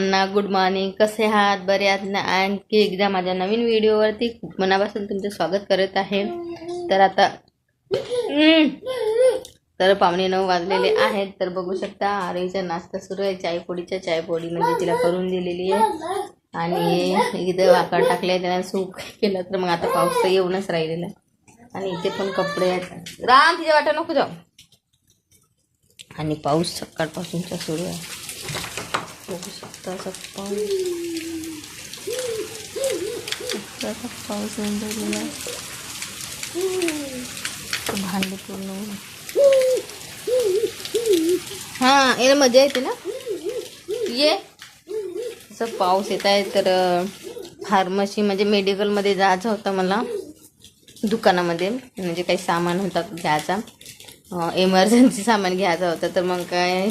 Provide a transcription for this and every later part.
ना good morning कसे आहात? बरे आहात ना? आणखी एकदा माझ्या नवीन व्हिडिओवरती खूप मनापासून तुमचं स्वागत करत आहे. तर आता तर पावणे नऊ वाजलेले आहेत. तर बघू शकता आरोहीचा नाश्ता सुरू आहे. चायपोडीच्या चायपोडी म्हणजे तिला करून दिलेली आहे. आणि इथे वाकड टाकले त्याला सूप केलं तर मग आता पाऊस तर येऊनच राहिलेला आणि इथे पण कपडे आहेत. राम तिच्या वाटा नको जाऊ. आणि पाऊस सकाळपासूनचा सुरू आहे. बघू शकता असा पाऊस पाऊस येऊन राहिलेला आहे. भांडे पूर्ण हा याला मजा येते ना ये असं पाऊस येत आहे तर फार्मसी म्हणजे मेडिकलमध्ये जायचं होतं मला दुकानामध्ये म्हणजे काही सामान होता घ्यायचा इमर्जन्सी सामान घ्यायचं होतं तर मग काय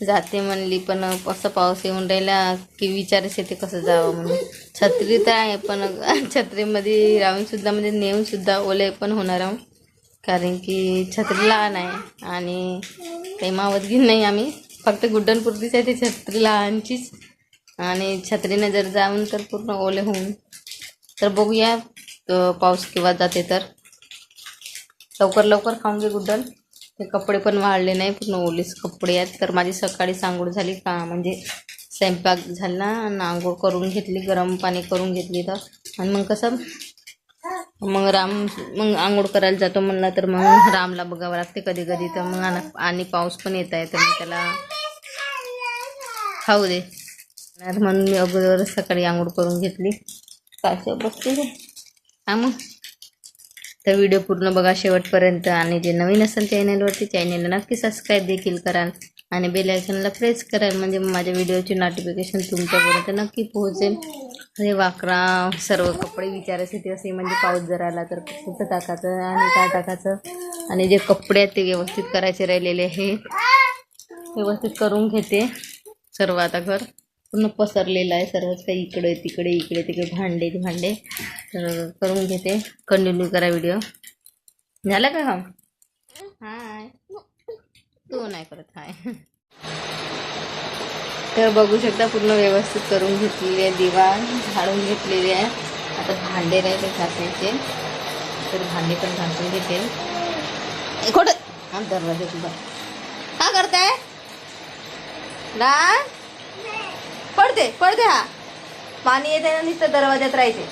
जाते म्हणली पण असं पाऊस येऊन राहिला की विचारच येते कसं जावं म्हणून. छत्री तर आहे पण छत्रीमध्ये राहूनसुद्धा म्हणजे नेऊनसुद्धा ओले पण होणार आहोत कारण की छत्री लहान आहे आणि काही घेऊन नाही आम्ही. फक्त गुड्डनपुरतीच आहे ती छत्री लहानचीच. आणि छत्रीने जर जाऊन तर पूर्ण ओले होऊन. तर बघूया पाऊस किंवा जाते तर. लवकर लवकर खाऊन घे गुड्डन. ते कपडे पण वाळले नाही पूर्ण ओलेच कपडे आहेत. तर माझी सकाळी आंघोळ झाली का म्हणजे स्वयंपाक झाला आणि आंघोळ करून घेतली गरम पाणी करून घेतली तर. आणि मग कसं मग राम मग आंघोळ करायला जातो म्हणला तर मग रामला बघावं लागते कधी कधी तर मग आणि- पाऊस पण येत आहे तर मग त्याला खाऊ दे. म्हणून मी अगोदर सकाळी आंघोळ करून घेतली. काय बसते रे हा मग. तर व्हिडिओ पूर्ण बघा शेवटपर्यंत. आणि जे नवीन असेल चॅनलवरती चॅनलला नक्की सबस्क्राईब देखील कराल. आणि बेल आयकनला प्रेस कराल म्हणजे माझ्या व्हिडिओची नोटिफिकेशन तुमच्यापर्यंत नक्की पोहोचेल. हे वाकरा सर्व कपडे विचारायचे ते असे म्हणजे पाऊस जर आला तर कुठं टाकायचं आणि काय टाकायचं? आणि जे कपडे आहेत ते व्यवस्थित करायचे राहिलेले हे व्यवस्थित करून घेते. सर्व आता घर. पूर्ण पसरलेलं आहे. सर्वच काही इकडे तिकडे इकडे तिकडे भांडे भांडे. तर करून घेते. कंटिन्यू करा व्हिडिओ झाला का काम हाय. तू नाही करत हाय. तर बघू शकता पूर्ण व्यवस्थित करून घेतलेली आहे दिवाण झाडून घेतलेली आहे. आता भांडे राहिले घासायचे. तर भांडे पण घासून घेते. खोटं. हा दरवाजा तुझा का करताय? ना पडते पडते हा. पाणी येते ना नुसतं दरवाजात राहायचे.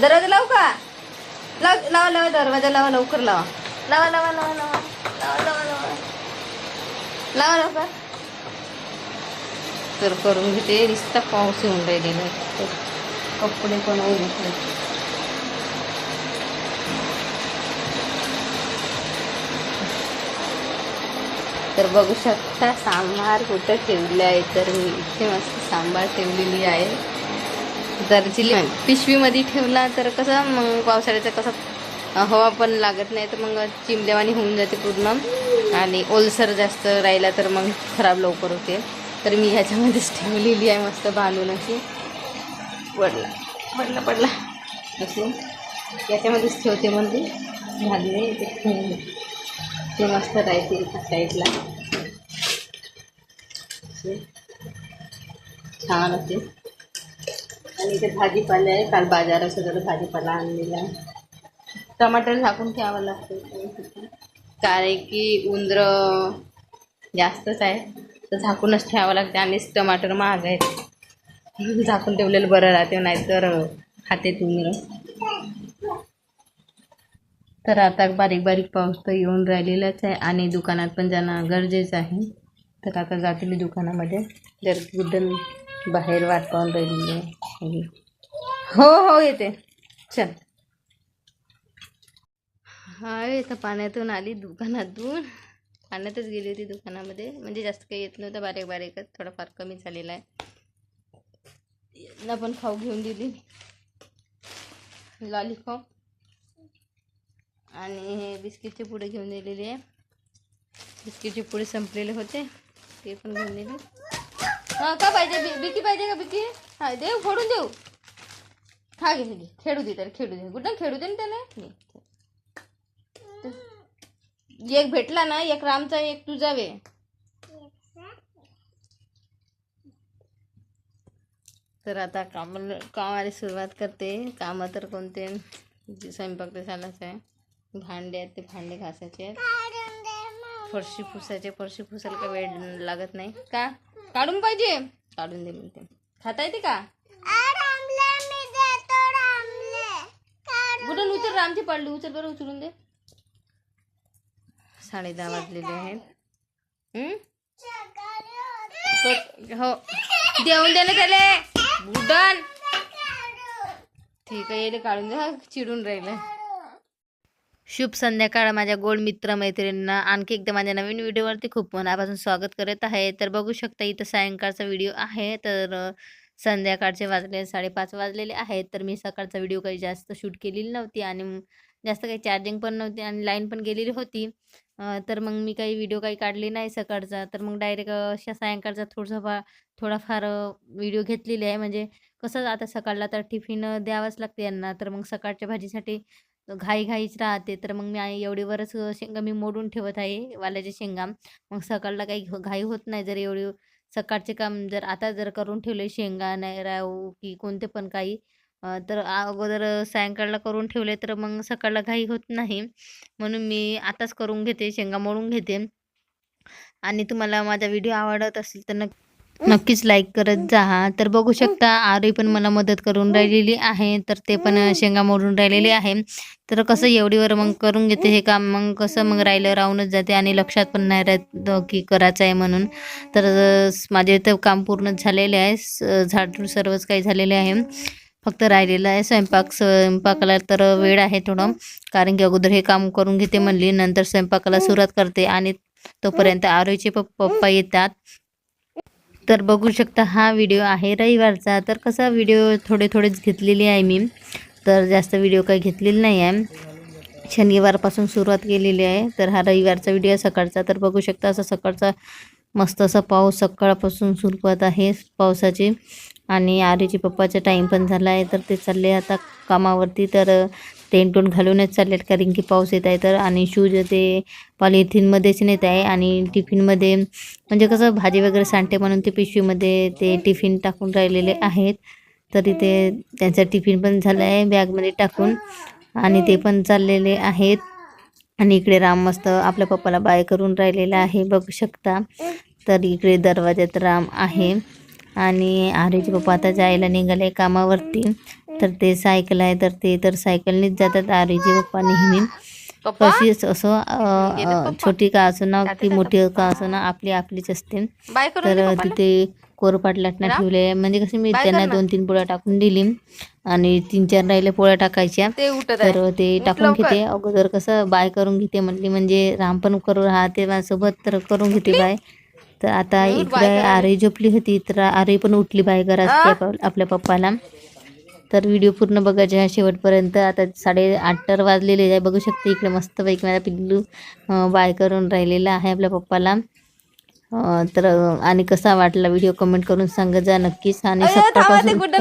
दरवाजा लावू का? लाव लावा लावा दरवाजा लावा लवकर लावा. लावा लावा लावा लावा लावा लावा लावा लावा. लावा तर करून घेते नुसता पाऊस येऊन राहिलेला कपडे पण ओले तर बघू शकता सांबार कुठं ठेवले आहे तर मी इथे मस्त सांबार ठेवलेली आहे. जर पिशवीमध्ये ठेवला तर कसं मग पावसाळ्याचा कसं हवा पण लागत नाही तर मग चिमलेवानी होऊन जाते पूर्ण. आणि ओलसर जास्त राहिला तर मग खराब लवकर होते. तर मी ह्याच्यामध्येच ठेवलेली आहे मस्त बांधून अशी पडला पडला पडला. अशी याच्यामध्येच ठेवते म्हणजे झाली नाही ते ठेवून ते मस्त राहतील त्या साईडला छान होते. आणि इथे भाजीपाला आहे. काल बाजारात सगळं भाजीपाला आणलेला टमाटर झाकून ठेवावं लागतं कारण की उंदर जास्तच आहे. तर झाकूनच ठेवावं लागते. आणि टमाटर महाग आहेत. झाकून ठेवलेलं बरं राहते नाहीतर खाते उंदरं. तर आता बारीक बारीक पाऊस तर येऊन राहिलेलाच आहे आणि दुकानात पण जाणं गरजेचं आहे. तर आता जाते मी दुकानामध्ये. जर गुड्डन बाहेर वाट पाहून राहिलेली आहे. हो हो येते. चल. हाय तर पाण्यातून आली दुकानातून. पाण्यातच गेली होती दुकानामध्ये. म्हणजे जास्त काही येत नव्हतं बारीक बारीकच. थोडंफार कमी झालेला आहे. यांना पण खाऊ घेऊन दिली. लॉलीपॉप. आणि हे बिस्किटचे पुडे घेऊन दिलेले आहे. बिस्किटचे पुडे संपलेले होते. ते पण घेऊन दिले. हां का पाहिजे? बि बिकी पाहिजे का बिकी? हा देऊ फोडून देऊ. खा घे घे खेळू दे त्याला खेळू दे. कुठं खेळू दे ना त्याला? एक भेटला ना एक रामचा एक तुझा वे तर आता काम कामाला सुरुवात करते. कामं तर कोणते? स्वयंपाक तर झालाच आहे. भांडे आहेत ते भांडे घासायचे आहेत. फरशी पुसायचे फरशी पुसायला काही वेळ लागत नाही. का? काढून पाहिजे. काढून दे म्हणते. खाता येते का? कुठून उचल रामची पडली. उचल बरं उचलून दे. साडे दहा वाजलेले आहेत? क- हो. देऊन दे ना त्याले. बुडन. ठीक आहे येले काढून दे. हा, चिडून राहिलं. शुभ संध्याकाळ माझ्या गोड मित्र मैत्रिणींना आणखी एकदा माझ्या नवीन व्हिडिओवरती खूप मनापासून स्वागत करत आहे. तर बघू शकता इथं सायंकाळचा व्हिडिओ आहे. तर संध्याकाळचे वाजले साडेपाच वाजलेले आहेत. तर मी सकाळचा व्हिडिओ काही जास्त शूट केलेली नव्हती आणि जास्त काही चार्जिंग पण नव्हती आणि लाईन पण गेलेली होती. तर मग मी काही व्हिडिओ काही काढले नाही सकाळचा. तर मग डायरेक्ट अशा सायंकाळचा थोडंसं फा थोडाफार व्हिडिओ घेतलेली आहे. म्हणजे कसं आता सकाळला तर टिफिन द्यावंच लागते यांना. तर मग सकाळच्या भाजीसाठी घाई घाईच राहते. तर मग मी एवढीवरच शेंगा मी मोडून ठेवत आहे वाल्याच्या शेंगा. मग सकाळला काही घाई होत नाही जर एवढी सकाळचे काम जर आता जर करून ठेवले शेंगा नाही राहू की कोणते पण काही तर अगोदर सायंकाळला करून ठेवले तर मग सकाळला घाई होत नाही. म्हणून मी आताच करून घेते शेंगा मोडून घेते. आणि तुम्हाला माझा व्हिडिओ आवडत असेल तर नक्की नक्कीच लाईक करत जा. तर बघू शकता आरी पण मला मदत करून राहिलेली आहे. तर ते पण शेंगा मोडून राहिलेले आहे. तर कसं एवढीवर मग करून घेते हे काम मग कसं मग राहिलं राहूनच जाते आणि लक्षात पण नाही राहत की करायचं आहे म्हणून. तर माझे तर काम पूर्ण झालेले आहे. स- झाडून सर्वच काही झालेले आहे. फक्त राहिलेलं आहे स्वयंपाक. स्वयंपाकाला तर वेळ आहे थोडं. कारण की अगोदर हे काम करून घेते म्हणली नंतर स्वयंपाकाला सुरुवात करते आणि तोपर्यंत आरोईचे पप्पा येतात. तर बघू शकता हा व्हिडिओ आहे रविवारचा. तर कसा व्हिडिओ थोडे थोडेच घेतलेले आहे मी. तर जास्त व्हिडिओ काही घेतलेला नाही आहे. शनिवारपासून सुरुवात केलेली आहे. तर हा रविवारचा व्हिडिओ सकाळचा. तर बघू शकता असा सकाळचा मस्त असा पाऊस सकाळपासून सुरुवात आहे पावसाची. आणि आरीचे पप्पाचा टाईम पण झाला आहे. तर ते चालले आता कामावरती. तर टेंट टोन घालूनच चालले आहेत कारण की पाऊस येत आहे तर आणि शूज ते पॉलिथिनमध्येच नेत आहे आणि टिफिनमध्ये म्हणजे कसं भाजी वगैरे सांडते म्हणून ते पिशवीमध्ये ते टिफिन टाकून राहिलेले आहेत. तर इथे त्यांचा टिफिन पण झाला आहे बॅगमध्ये टाकून. आणि ते पण चाललेले आहेत. आणि इकडे राम मस्त आपल्या पप्पाला बाय करून राहिलेला आहे बघू शकता. तर इकडे दरवाज्यात राम आहे. आणि आर्यचे पप्पा आता जायला निघाले कामावरती. तर ते सायकल आहे तर ते तर सायकलनीच जातात. आर्यचे पप्पा नेहमी. कशीच असो छोटी का असो ना की मोठी का असो ना आपली आपलीच असते. तर तिथे कोरपाट लाटणं ठेवले म्हणजे कशी मी त्यांना. दोन तीन पोळ्या टाकून दिली. आणि तीन चार राहिल्या पोळ्या टाकायच्या. तर ते टाकून. घेते. अगोदर कसं बाय करून घेते म्हणली. म्हणजे राम पण करू राहते माझ्यासोबत तर करून घेते बाय. तर आता इकडे आरे झोपली होती. तर आरे पण उठली बाय करा आपल्या पप्पाला. तर व्हिडिओ पूर्ण बघायचे आहे शेवटपर्यंत. आता साडे आठ तर वाजलेले आहे. बघू शकते इकडे मस्त पैकी माझा पिल्लू बाय करून राहिलेला आहे आपल्या पप्पाला. तर आणि कसा वाटला व्हिडिओ कमेंट करून सांगत जा नक्कीच. आणि इतका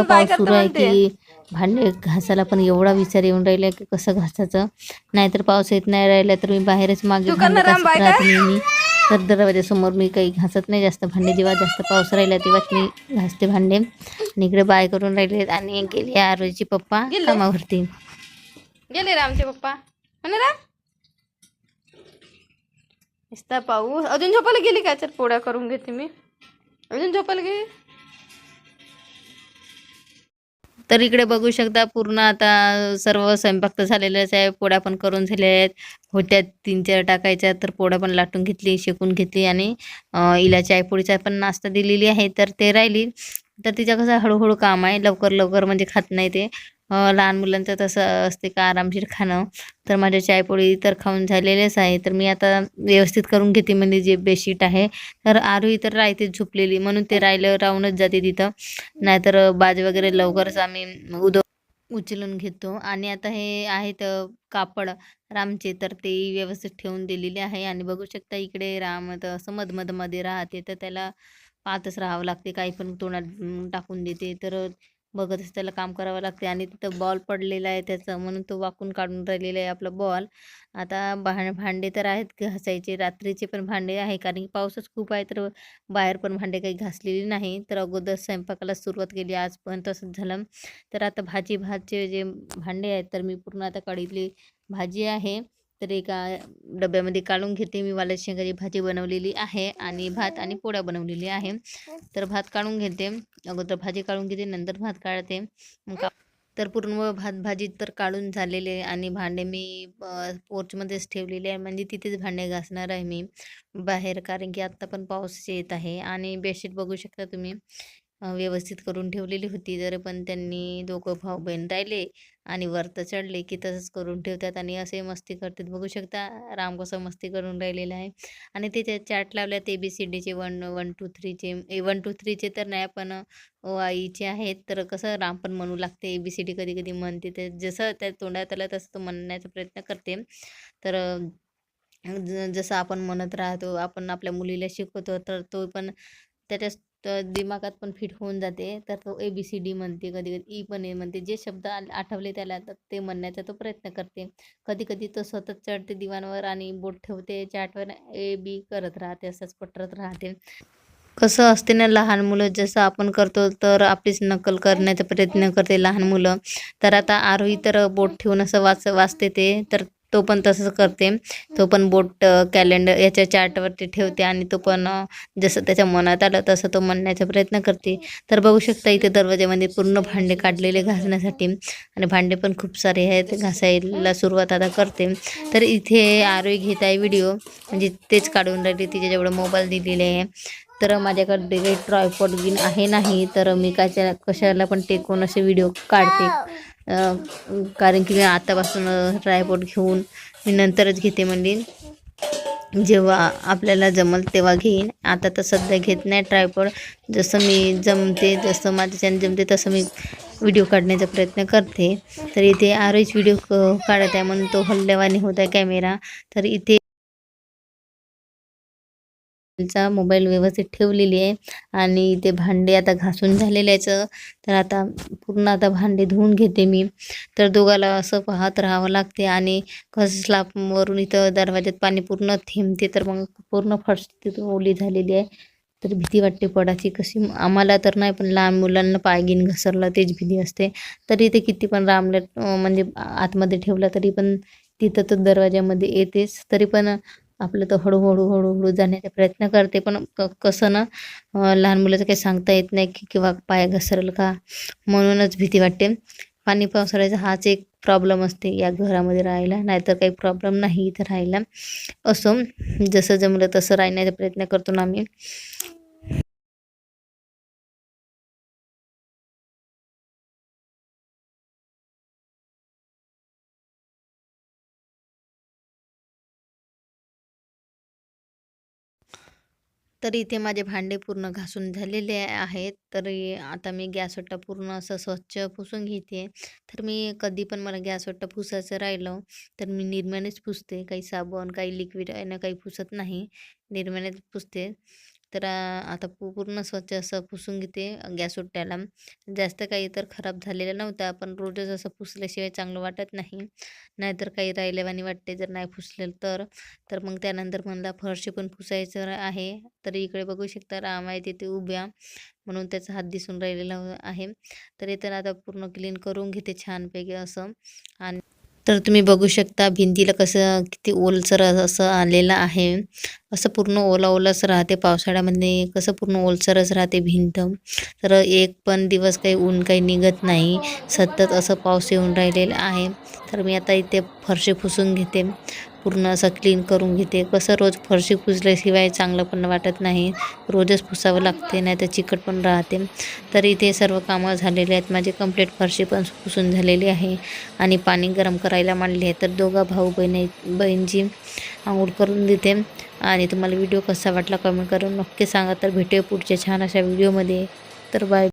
बाय पाऊस सुरू आहे. की भांडे घासायला पण एवढा विचार येऊन राहिला की कसं घासायचं. नाहीतर पाऊस येत नाही राहिला तर मी बाहेरच मागे नेहमी तर दरवाजासमोर मी काही घासत नाही जास्त भांडे जेव्हा जास्त पाऊस राहिला तेव्हाच मी घासते भांडे. आणि इकडे बाय करून राहिले आणि गेले आरोची पप्पा गेले? कामावरती. गेले रामचे पप्पा. राम पाऊस. अजून झोपायला गेली काय तर पोळ्या करून घेते मी. अजून झोपायला गेली? तर इकडे बघू शकता पूर्ण आता सर्व स्वयंपाक तर झालेलाच आहे. पोळ्या पण करून झाल्या आहेत. होत्या तीन चार टाकायच्या तर पोळ्या पण लाटून घेतली शेकून घेतली आणि अं, हिला चायपोळीचा पण नाश्ता दिलेली आहे. तर ते राहिली. तर तिच्या कसं हळूहळू काम आहे. लवकर लवकर म्हणजे खात नाही ते. लहान मुलांचं तसं असते का आरामशीर खाणं. तर माझ्या चायपोळी तर खाऊन झालेलेच आहे. तर मी आता व्यवस्थित करून घेते म्हणजे जे बेडशीट आहे. तर आरोही तर राहतेच झोपलेली. म्हणून ते राहिलं राहूनच जाते तिथं. नाहीतर बाज वगैरे लवकरच आम्ही उद उचलून घेतो. आणि आता हे आहेत कापड रामचे. तर ते व्यवस्थित ठेवून दिलेले आहे. आणि बघू शकता इकडे राम तर असं मधमधमध्ये राहते. तर त्याला पाहतच राहावं लागते. काही पण तोंडात टाकून देते. तर बघतच त्याला काम करावं लागते आणि तिथं बॉल पडलेला आहे त्याचं म्हणून तो वाकून काढून राहिलेला आहे आपला बॉल आता भां भांडे तर आहेत घासायचे रात्रीचे पण भांडे आहे कारण की पाऊसच खूप आहे तर बाहेर पण भांडे काही घासलेली नाही. तर अगोदर स्वयंपाकाला सुरुवात केली आज पण तसंच झालं. तर आता भाजी भातचे जे भांडे आहेत तर मी पूर्ण आता कढईतली भाजी आहे. तर एका डब्यामध्ये काढून घेते. मी वाल्या शेंगाची भाजी बनवलेली आहे आणि भात आणि पोळ्या बनवलेली आहे. तर भात काढून घेते. अगोदर भाजी काढून घेते नंतर भात काढते. तर पूर्ण भात भाजी तर काढून झालेले आहे आणि भांडे मी पोर्चमध्येच ठेवलेले आहे. म्हणजे तिथेच भांडे घासणार आहे मी बाहेर. कारण की आत्ता पण पाऊस येत आहे आणि बेडशीट बघू शकता तुम्ही. व्यवस्थित करून ठेवलेली होती. तर पण त्यांनी दोघं भाऊ बहीण राहिले आणि वरतं चढले की तसंच करून ठेवतात आणि असे मस्ती करतात. बघू शकता राम कसं मस्ती करून राहिलेला आहे. आणि ते चार्ट लावल्यात ए बी सी डीचे वन वन टू थ्रीचे ए वन टू थ्रीचे तर नाही पण ओ आईचे आहेत तर कसं राम पण म्हणू लागते. ए बी सी डी कधी कधी म्हणते. ते जसं त्या तोंडात आलं तसं तो म्हणण्याचा प्रयत्न करते. तर ज- जसं आपण म्हणत राहतो आपण आपल्या मुलीला शिकवतो तर तो पण त्याच्या तर दिमागात पण फिट होऊन जाते. तर तो ए बी सी डी म्हणते कधी कधी e ई पण ए म्हणते. जे शब्द आठवले त्याला तर ते म्हणण्याचा तो प्रयत्न करते. कधी कधी तो सतत चढते दिवाणवर आणि बोट ठेवते. चाटवर ए बी करत राहते. असंच पटरत राहते. कसं असते ना लहान मुलं जसं आपण करतो तर आपलीच नकल करण्याचा प्रयत्न करते लहान मुलं. तर आता आरोही तर बोट ठेवून असं वाच वाचते ते. तर तो पण तसंच करते. तो पण बोट कॅलेंडर याच्या चार्टवरती ठेवते आणि तो पण जसं त्याच्या मनात आलं तसं तो म्हणण्याचा प्रयत्न करते. तर बघू शकता इथे दरवाज्यामध्ये पूर्ण भांडे काढलेले घासण्यासाठी आणि भांडे पण खूप सारे आहेत घासायला सुरुवात आता करते. तर इथे आरोही घेत आहे व्हिडिओ म्हणजे तेच काढून राहिली तिच्या जेवढं मोबाईल दिलेले आहे. तर माझ्याकडे काही ट्रॉयपॉट बिन आहे नाही तर मी काच्या कशाला पण टेकून असे व्हिडिओ काढते. कारण की मी आतापासून ट्रायपॉट घेऊन मी नंतरच घेते म्हणली. जेव्हा आपल्याला जमल तेव्हा घेईन. आता तर सध्या घेत नाही ट्रायपॉड जसं मी जमते जसं माझ्याच्याने जमते तसं मी व्हिडिओ काढण्याचा प्रयत्न करते. तर इथे आरोहीच व्हिडिओ काढत आहे म्हणून तो हल्लेवानी होत आहे कॅमेरा तर इथे चा मोबाईल व्यवस्थित ठेवलेली आहे. आणि ते भांडे आता घासून झालेल्याचं तर आता पूर्ण आता भांडे धुवून घेते मी. तर दोघाला असं पाहत राहावं लागते. आणि कसं स्लापवरून इथं दरवाज्यात पाणी पूर्ण थेंबते. तर मग पूर्ण फर्श तिथून ओली झालेली आहे. तर भीती वाटते पडाची कशी आम्हाला तर नाही पण लहान मुलांना पाय घेऊन घसरलं तेच भीती असते. तरी ते किती पण रामलेट म्हणजे आतमध्ये ठेवला तरी पण तिथं तर दरवाज्यामध्ये येतेच. तरी पण आपलं तर हळूहळू हळूहळू जाण्याचा प्रयत्न करते. पण क कसं ना लहान मुलाचं काही सांगता येत नाही की किंवा पाय घसरल का म्हणूनच भीती वाटते. पाणी पावसाळ्याचा हाच एक प्रॉब्लेम असते या घरामध्ये राहायला. नाहीतर काही प्रॉब्लेम नाही इथं राहायला. असो जसं जमलं तसं राहण्याचा प्रयत्न करतो ना आम्ही. तर इथे माझे भांडे पूर्ण घासून झालेले आहेत. तर आता मी गॅसवट्टा पूर्ण असं स्वच्छ पुसून घेते. तर मी कधी पण मला गॅसवट्टा पुसायचं राहिलं तर मी निरम्यानेच पुसते. काही साबण काही लिक्विड आहे ना काही पुसत नाही. निरम्यानेच पुसते. तर आता पूर्ण स्वच्छ असं पुसून घेते गॅस गॅसवट्ट्याला जास्त काही तर खराब झालेलं नव्हता पण रोजच असं पुसल्याशिवाय चांगलं वाटत नाही. नाहीतर काही राहिल्यावानी वाटते जर नाही पुसलेलं तर. तर मग त्यानंतर म्हणला फरशी पण पुसायचं आहे. तर इकडे बघू शकता राम आहे तिथे उभ्या म्हणून त्याचा हात दिसून राहिलेला आहे. तर इथं आता पूर्ण क्लीन करून घेते छानपैकी असं. आणि तर तुम्ही बघू शकता भिंतीला कसं किती ओलसर असं आलेलं आहे. असं पूर्ण ओला ओलाच राहते पावसाळ्यामध्ये. कसं पूर्ण ओलसरच राहते भिंत. तर एक पण दिवस काही ऊन काही निघत नाही. सतत असं पाऊस येऊन राहिलेला आहे. तर मी आता इथे फरशी पुसून घेते. पूर्ण असं क्लीन करून घेते. कसं रोज फरशी पुसल्याशिवाय चांगलं पण वाटत नाही. रोजच पुसावं लागते नाही तर चिकट पण राहते. तर इथे सर्व कामं झालेले आहेत. माझी कंप्लीट फरशी पण पुसून झालेली आहे. आणि पाणी गरम करायला मांडले आहे. तर दोघा भाऊ बहिणी बहिणजी आंघोळ करून देते. आणि तुम्हाला व्हिडिओ कसा वाटला कमेंट करून नक्की सांगा. तर भेटूया पुढच्या छान अशा व्हिडिओमध्ये तर बाय